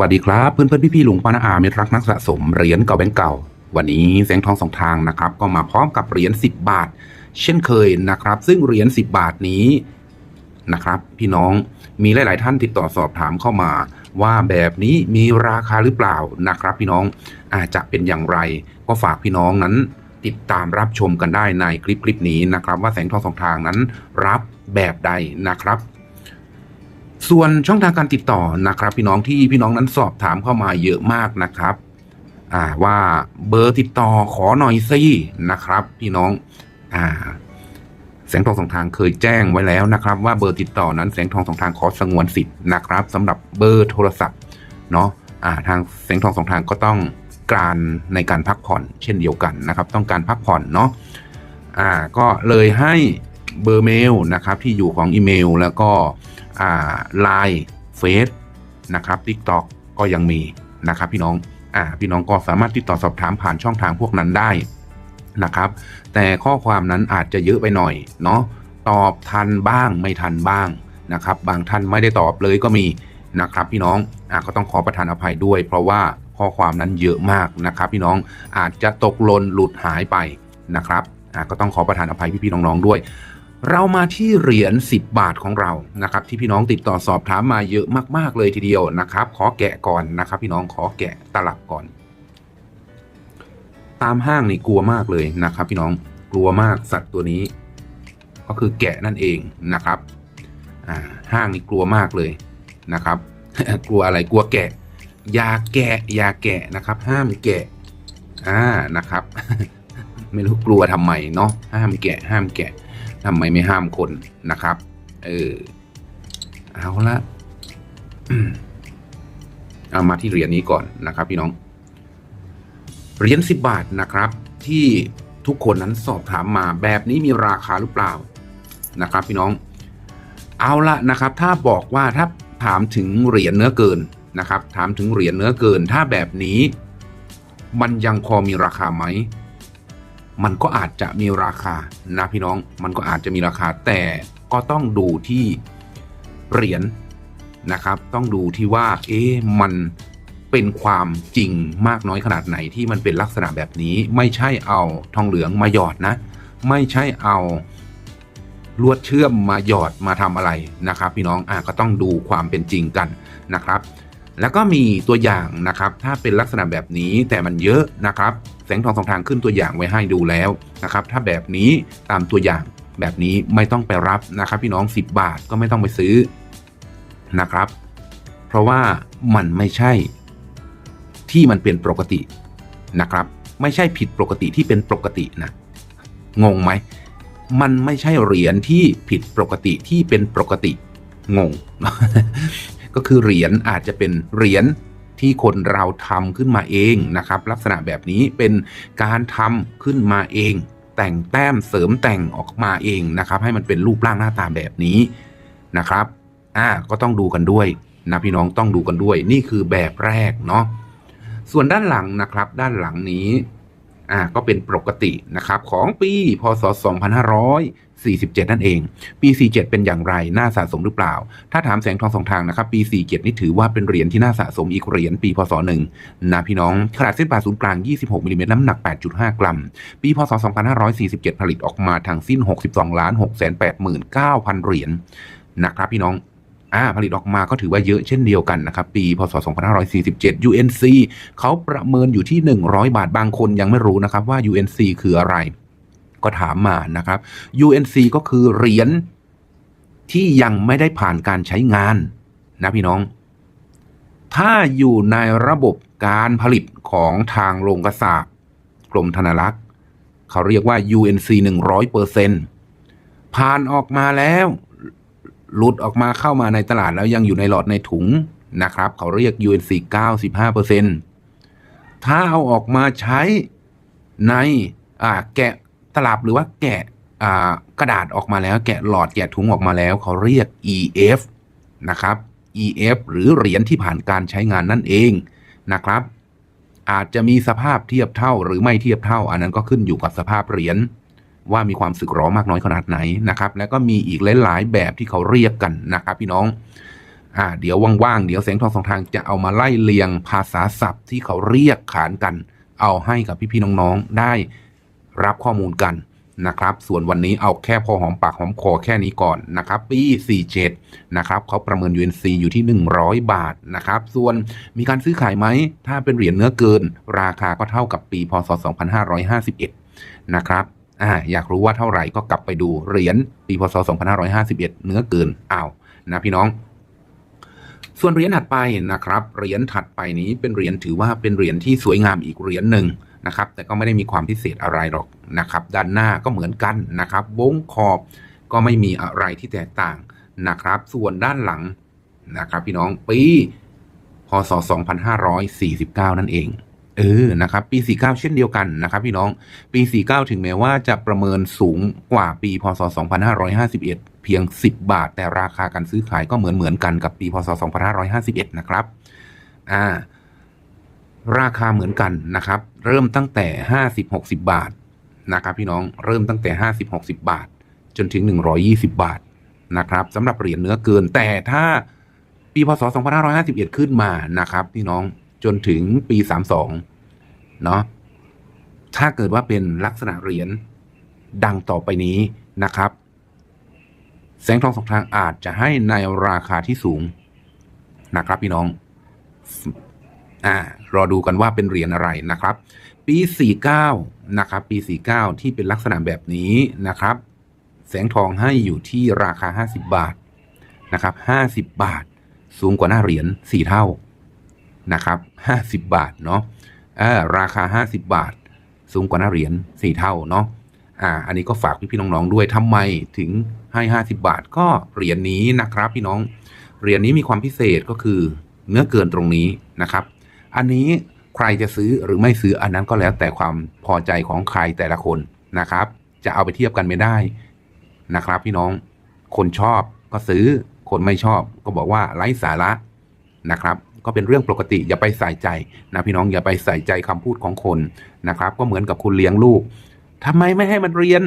วัสดีครับเพื่อนเพื่อนพี่พี่ๆลุงป้าน้าอามิตรรักนักสะสมเหรียญเก่าแบงก์เก่า วันนี้แสงทองสองทางนะครับ ก็มาพร้อมกับเหรียญ10 บาท เช่นเคยนะครับ ซึ่งเหรียญ10 บาทนี้นะครับ พี่น้องมีหลาย ๆ ท่านติดต่อสอบถามเข้ามา ว่าแบบนี้มีราคาหรือเปล่านะครับ พี่น้องอาจจะเป็นอย่างไร ก็ฝากพี่น้องนั้นติดตามรับชมกันได้ในคลิปคลิปนี้นะครับ ว่าแสงทองสองทางนั้นรับแบบใดนะครับ ส่วนช่องทางการติดต่อนะครับ พี่น้องที่พี่น้องนั้นสอบถามเข้ามาเยอะมากนะครับอ่าว่าเบอร์ติดต่อขอหน่อยสินะครับ พี่น้องอ่าแสงทองสองทางเคยแจ้งไว้แล้วนะครับ ว่าเบอร์ติดต่อนั้นแสงทองสองทางขอสงวนสิทธิ์นะครับสำหรับเบอร์โทรศัพท์เนาะอ่าทางแสงทองสองทางก็ต้องการในการพักผ่อนเช่นเดียวกันนะครับ ต้องการพักผ่อนเนาะอ่าก็เลยให้ เบอร์เมลนะครับที่อยู่ของอีเมล แล้วก็ไลน์เฟซนะครับ TikTok ก็ยังมีนะครับพี่น้องอ่าพี่น้องก็สามารถติดต่อสอบถามผ่านช่องทางพวกนั้นได้นะครับ แต่ข้อความนั้นอาจจะเยอะไปหน่อยเนาะตอบทันบ้างไม่ทันบ้างนะครับ บางท่านไม่ได้ตอบเลยก็มีนะครับพี่น้องอะก็ต้องขอประทานอภัยด้วย เพราะว่าข้อความนั้นเยอะมากนะครับ พี่น้องอาจจะตกหล่นหลุดหายไปนะครับอะก็ต้องขอประทานอภัยพี่ๆน้องๆด้วย เรามาที่เหรียญ10 บาทของเรานะครับ ที่พี่น้องติดต่อสอบถามมาเยอะมาก ๆ เลยทีเดียวนะครับ ขอแกะก่อนนะครับ พี่น้องขอแกะตลับก่อน ตามห้างนี่กลัวมากเลยนะครับ พี่น้องกลัวมากสัตว์ตัวนี้ ก็คือแกะนั่นเองนะครับห้างนี่กลัวมากเลยนะครับ กลัวอะไรกลัวแกะอย่าแกะอย่าแกะนะครับ ห้ามแกะอ่านะครับ ไม่รู้กลัวทำไมเนาะห้ามแกะห้ามแกะ ทำไมไม่ห้ามคนนะครับ เออ เอาละเอามาที่เหรียญนี้ก่อนนะครับพี่น้อง เหรียญ10บาทนะครับ ที่ทุกคนนั้นสอบถามมาแบบนี้มีราคาหรือเปล่านะครับ พี่น้อง เอาละนะครับ ถ้าบอกว่าถ้าถามถึงเหรียญเนื้อเกินนะครับ ถามถึงเหรียญเนื้อเกิน ถ้าแบบนี้ มันยังพอมีราคาไหม มันก็อาจจะมีราคานะพี่น้องมันก็อาจจะมีราคาแต่ก็ต้องดูที่เหรียญนะครับ ต้องดูที่ว่า เอ๊ะมันเป็นความจริงมากน้อยขนาดไหนที่มันเป็นลักษณะแบบนี้ ไม่ใช่เอาทองเหลืองมาหยอดนะ ไม่ใช่เอาลวดเชื่อมมาหยอดมาทำอะไรนะครับ พี่น้องอะก็ต้องดูความเป็นจริงกันนะครับ แล้วก็มีตัวอย่างนะครับ ถ้าเป็นลักษณะแบบนี้แต่มันเยอะนะครับ แสงทองสองทางขึ้นตัวอย่างไว้ให้ดูแล้วนะครับ ถ้าแบบนี้ตามตัวอย่างแบบนี้ไม่ต้องไปรับนะครับ พี่น้อง 10 บาทก็ไม่ต้องไปซื้อนะครับ เพราะว่ามันไม่ใช่ที่มันเป็นปกตินะครับ ไม่ใช่ผิดปกติที่เป็นปกตินะงงไหมมันไม่ใช่เหรียญที่ผิดปกติที่เป็นปกติงง ก็คือเหรียญอาจจะเป็นเหรียญที่คนเราทำขึ้นมาเองนะครับ ลักษณะแบบนี้เป็นการทำขึ้นมาเอง แต่งแต้มเสริมแต่งออกมาเองนะครับ ให้มันเป็นรูปร่างหน้าตาแบบนี้นะครับอ่าก็ต้องดูกันด้วยนะพี่น้องต้องดูกันด้วย นี่คือแบบแรกเนาะส่วนด้านหลังนะครับ ด้านหลังนี้ อ่าก็เป็นปกตินะครับของปีพศ 2547 นั่นเอง ปี 47 เป็นอย่างไรน่าสะสมหรือเปล่า ถ้าถามแสงทองสองทางนะครับ ปี 47 นี่ถือว่าเป็นเหรียญที่น่าสะสมอีกเหรียญปีพศหนึ่งนะพี่น้องขนาดเส้นผ่าศูนย์กลาง 26มิลลิเมตรน้ำหนัก 8.5 กรัม ปีพศ 2547 ผลิตออกมาทั้งสิ้น 62 ล้าน689,000 เหรียญนะครับพี่น้อง อ่าผลิตออกมาก็ถือว่าเยอะเช่นเดียวกันนะครับ ปีพศ 2547 UNC เขาประเมินอยู่ที่ 100 บาทบางคนยังไม่รู้นะครับว่า UNC คืออะไร ก็ถามมานะครับ UNC ก็คือเหรียญที่ยังไม่ได้ผ่านการใช้งานนะพี่น้อง ถ้าอยู่ในระบบการผลิตของทางโรงกระสาบกรมธนารักษ์เขาเรียกว่า UNC 100%ผ่านออกมาแล้ว หลุดออกมาเข้ามาในตลาดแล้วยังอยู่ในหลอดในถุงนะครับ เขาเรียก UNC 95%ถ้าเอาออกมาใช้ในแกะตลับหรือว่าแกะกระดาษออกมาแล้ว แกะหลอดแกะถุงออกมาแล้ว เขาเรียก EF นะครับ EF หรือเหรียญที่ผ่านการใช้งานนั่นเองนะครับ อาจจะมีสภาพเทียบเท่าหรือไม่เทียบเท่า อันนั้นก็ขึ้นอยู่กับสภาพเหรียญ ว่ามีความสึกหรอมากน้อยขนาดไหนนะครับ แล้วก็มีอีกหลายๆแบบที่เขาเรียกกันนะครับ พี่น้องอ่าเดี๋ยวว่างๆเดี๋ยวแสงทองสองทางจะเอามาไล่เรียงภาษาศัพท์ที่เขาเรียกขานกัน เอาให้กับพี่ๆน้องๆได้รับข้อมูลกันนะครับ ส่วนวันนี้เอาแค่พอหอมปากหอมคอแค่นี้ก่อนนะครับ ปี 47 นะครับเขาประเมิน UNC อยู่ที่ 100 บาทนะครับ ส่วนมีการซื้อขายไหม ถ้าเป็นเหรียญเนื้อเกิน ราคาก็เท่ากับปีพศ 2551 นะครับ อ่าอยากรู้ว่าเท่าไหร่ก็กลับไปดูเหรียญปีพศ 2551 เนื้อเกินอ้าวนะพี่น้อง ส่วนเหรียญถัดไปนะครับเหรียญถัดไปนี้เป็นเหรียญถือว่าเป็นเหรียญที่สวยงามอีกเหรียญหนึ่งนะครับ แต่ก็ไม่ได้มีความพิเศษอะไรหรอกนะครับ ด้านหน้าก็เหมือนกันนะครับวงขอบก็ไม่มีอะไรที่แตกต่างนะครับ ส่วนด้านหลังนะครับ พี่น้องปีพศ 2549 นั่นเอง เออนะครับปี 49 เช่นเดียวกันนะครับพี่น้องปี 49 ถึงแม้ว่าจะประเมินสูงกว่าปีพศ 2551 เพียง 10 บาท แต่ราคาการซื้อขายก็เหมือนเหมือนกันกับปีพศ 2551 นะครับอ่าราคาเหมือนกันนะครับ เริ่มตั้งแต่ 50-60 บาทนะครับพี่น้องเริ่มตั้งแต่ 50-60 บาท จนถึง 120 บาทนะครับสำหรับเหรียญเนื้อเกินแต่ถ้าปีพศ 2551 ขึ้นมานะครับพี่น้อง จนถึงปี32เนาะถ้าเกิดว่าเป็นลักษณะเหรียญดังต่อไปนี้นะครับ แสงทองสองทางอาจจะให้ในราคาที่สูงนะครับ พี่น้อง อ่า รอดูกันว่าเป็นเหรียญอะไรนะครับ ปี 49 นะครับ ปี 49 ที่เป็นลักษณะแบบนี้นะครับ แสงทองให้อยู่ที่ราคา 50 บาทนะครับ 50 บาท สูงกว่าหน้าเหรียญ4เท่า นะครับ 50 บาทเนาะอ่าราคา 50 บาท สูงกว่าหน้าเหรียญ4เท่าเนาะอ่าอันนี้ก็ฝากพี่ๆน้องๆด้วยทำไมถึงให้ 50 บาทก็เหรียญนี้นะครับพี่น้องเหรียญนี้มีความพิเศษก็คือเนื้อเกินตรงนี้นะครับ อันนี้ใครจะซื้อหรือไม่ซื้ออันนั้นก็แล้วแต่ความพอใจของใครแต่ละคนนะครับ จะเอาไปเทียบกันไม่ได้นะครับ พี่น้องคนชอบก็ซื้อคนไม่ชอบก็บอกว่าไร้สาระนะครับ ก็เป็นเรื่องปกติอย่าไปใส่ใจนะพี่น้องอย่าไปใส่ใจคำพูดของคนนะครับ ก็เหมือนกับคุณเลี้ยงลูกทำไมไม่ให้มันเรียน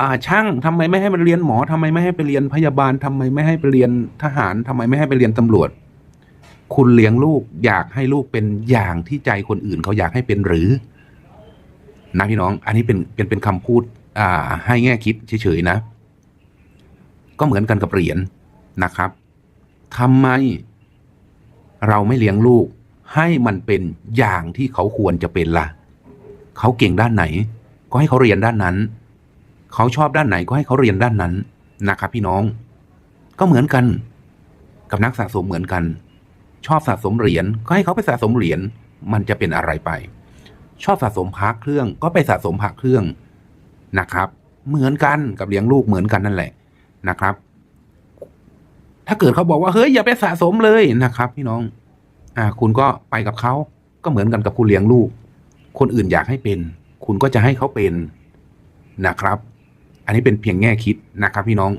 อาช่างทำไมไม่ให้มันเรียนหมอทำไมไม่ให้ไปเรียนพยาบาลทำไมไม่ให้ไปเรียนทหารทำไมไม่ให้ไปเรียนตำรวจ คุณเลี้ยงลูกอยากให้ลูกเป็นอย่างที่ใจคนอื่นเขาอยากให้เป็นหรือนะพี่น้อง อันนี้เป็นเป็นเป็นคำพูดอ่าให้แง่คิดเฉยๆนะ ก็เหมือนกันกับเหรียญนะครับทำไม เราไม่เลี้ยงลูก ให้มันเป็นอย่างที่เขาควรจะเป็นละ่ะ เขาเก่งด้านไหน ก็ให้เขาเรียนด้านนั้น เขาชอบด้านไหนก็ให้เขาเรียนด้านนั้นนะครับ พี่น้อง ก็เหมือนกัน กับนักสะสมเหมือนกัน ชอบสะสมเหรียญก็ให้เขาไปสะสมเหรียญมันจะเป็นอะไรไป ชอบสะสมพระเครื่อง ก็ไปสะสมพระเครื่องนะครับ เหมือนกันกับเลี้ยงลูกเหมือนกันนั่นแหละนะครับ ถ้าเกิดเขาบอกว่าเฮ้ยอย่าไปสะสมเลยนะครับ พี่น้อง อ่า คุณก็ไปกับเขาก็เหมือนกันกับคุณเลี้ยงลูก คนอื่นอยากให้เป็น คุณก็จะให้เขาเป็นนะครับ อันนี้เป็นเพียงแง่คิดนะครับ พี่น้อง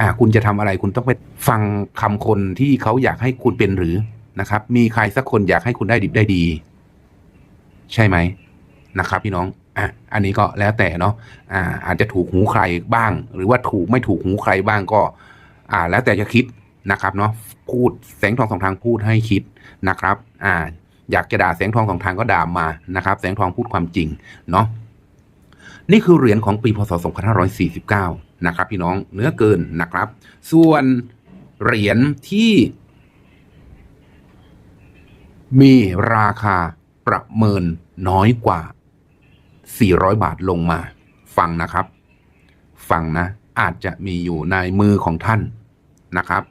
อ่า คุณจะทำอะไรคุณต้องไปฟังคำคนที่เขาอยากให้คุณเป็นหรือนะครับ มีใครสักคนอยากให้คุณได้ดิบได้ดี ใช่ไหมนะครับ พี่น้องอะอันนี้ก็แล้วแต่เนาะอ่า อาจจะถูกหูใครบ้าง หรือว่าถูกไม่ถูกหูใครบ้างก็ อ่า แล้วแต่จะคิดนะครับเนาะพูดแสงทองสองทางพูดให้คิดนะครับ อ่า อยากจะด่าแสงทองสองทางก็ด่ามานะครับ แสงทองพูดความจริงเนาะนี่คือเหรียญของปีพศ 2549 นะครับ พี่น้องเนื้อเกินนะครับ ส่วนเหรียญที่ มีราคาประเมินน้อยกว่า 400 บาทลงมา ฟังนะครับ ฟังนะ อาจจะมีอยู่ในมือของท่านนะครับ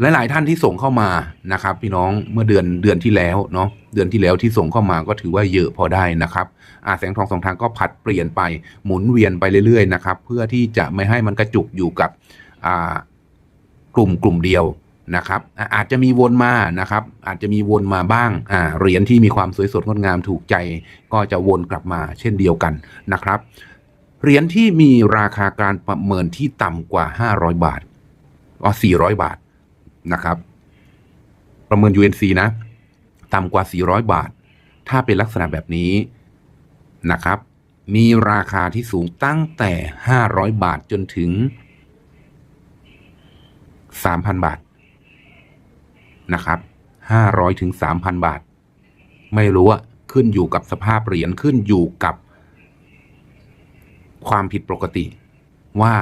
หลาย ๆ ท่านที่ส่งเข้ามานะครับ พี่น้องเมื่อเดือนเดือนที่แล้วเนาะเดือนที่แล้วที่ส่งเข้ามาก็ถือว่าเยอะพอได้นะครับอาแสงทองสองทางก็ผัดเปลี่ยนไปหมุนเวียนไปเรื่อย ๆ นะครับ เพื่อที่จะไม่ให้มันกระจุกอยู่กับกลุ่มกลุ่มเดียวนะครับ อาอาจจะมีวนมานะครับ อาจจะมีวนมาบ้างอ่าเหรียญที่มีความสวยสดงดงามถูกใจ ก็จะวนกลับมาเช่นเดียวกันนะครับ เหรียญที่มีราคาการประเมินที่ต่ำกว่า 500 บาทอ๋อ400 บาทนะครับ ประเมิน UNC นะ ต่ำกว่า 400 บาท ถ้าเป็นลักษณะแบบนี้นะครับ มีราคาที่สูงตั้งแต่ 500 บาทจนถึง 3,000 บาทนะครับห้าร้อยถึงสามพันบาท ไม่รู้อะขึ้นอยู่กับสภาพเหรียญขึ้นอยู่กับ ความผิดปกติว่า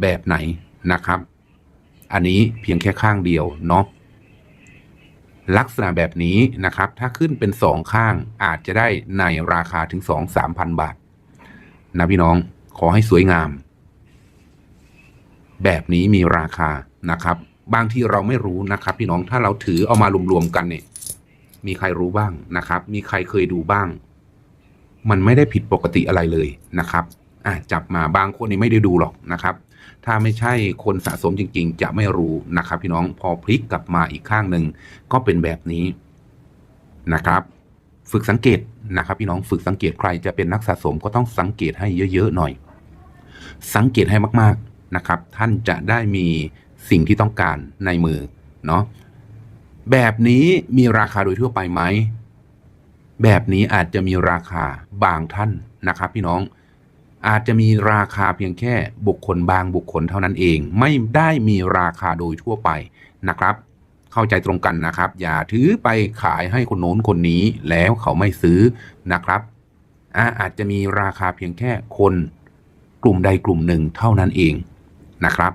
แบบไหนนะครับ อันนี้เพียงแค่ข้างเดียวเนาะลักษณะแบบนี้นะครับ ถ้าขึ้นเป็นสองข้างอาจจะได้ในราคาถึงสองสามพันบาท นะพี่น้องขอให้สวยงาม แบบนี้มีราคานะครับ บางที่เราไม่รู้นะครับ พี่น้องถ้าเราถือเอามารวมๆกันเนี่ยมีใครรู้บ้างนะครับ มีใครเคยดูบ้าง มันไม่ได้ผิดปกติอะไรเลยนะครับ อะจับมาบางคนนี่ไม่ได้ดูหรอกนะครับ ถ้าไม่ใช่คนสะสมจริง ๆ จะไม่รู้นะครับ พี่น้องพอพลิกกลับมาอีกข้างหนึ่งก็เป็นแบบนี้นะครับ ฝึกสังเกตนะครับ พี่น้องฝึกสังเกตใครจะเป็นนักสะสมก็ต้องสังเกตให้เยอะๆหน่อย สังเกตให้มากๆนะครับ ท่านจะได้มีสิ่งที่ต้องการในมือเนาะแบบนี้มีราคาโดยทั่วไปไหม แบบนี้อาจจะมีราคาบางท่านนะครับ พี่น้อง อาจจะมีราคาเพียงแค่บุคคลบางบุคคลเท่านั้นเอง ไม่ได้มีราคาโดยทั่วไปนะครับ เข้าใจตรงกันนะครับ อย่าถือไปขายให้คนโน้นคนนี้แล้วเขาไม่ซื้อนะครับอาอาจจะมีราคาเพียงแค่คนกลุ่มใดกลุ่มหนึ่งเท่านั้นเองนะครับ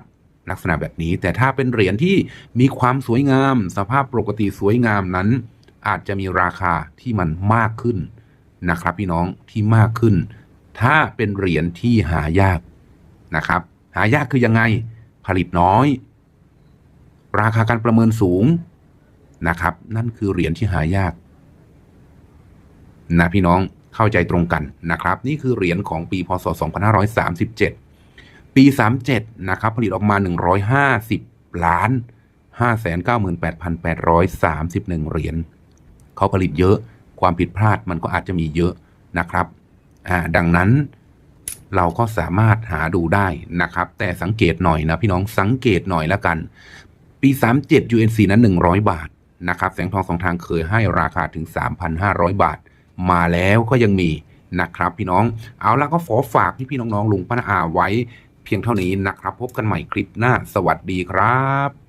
ลักษณะแบบนี้แต่ถ้าเป็นเหรียญที่มีความสวยงาม สภาพปกติสวยงามนั้น อาจจะมีราคาที่มันมากขึ้นนะครับ พี่น้องที่มากขึ้น ถ้าเป็นเหรียญที่หายากนะครับ หายากคือยังไง ผลิตน้อย ราคาการประเมินสูงนะครับ นั่นคือเหรียญที่หายากนะพี่น้องเข้าใจตรงกันนะครับ นี่คือเหรียญของปีพศ 2537 ปี 37 นะครับ ผลิตออกมา 150 ล้าน 598,831 เหรียญเขาผลิตเยอะความผิดพลาดมันก็อาจจะมีเยอะนะครับ อ่าดังนั้นเราก็สามารถหาดูได้นะครับ แต่สังเกตหน่อยนะพี่น้องสังเกตหน่อยแล้วกัน ปี 37 UNC นั้น 100 บาทนะครับ แสงทองสองทางเคยให้ราคาถึง 3,500 บาท มาแล้วก็ยังมีนะครับพี่น้องเอาละก็ขอฝากพี่พี่ๆน้องๆลุงป้าอาไว้เพียงเท่านี้นะครับ พบกันใหม่คลิปหน้าสวัสดีครับ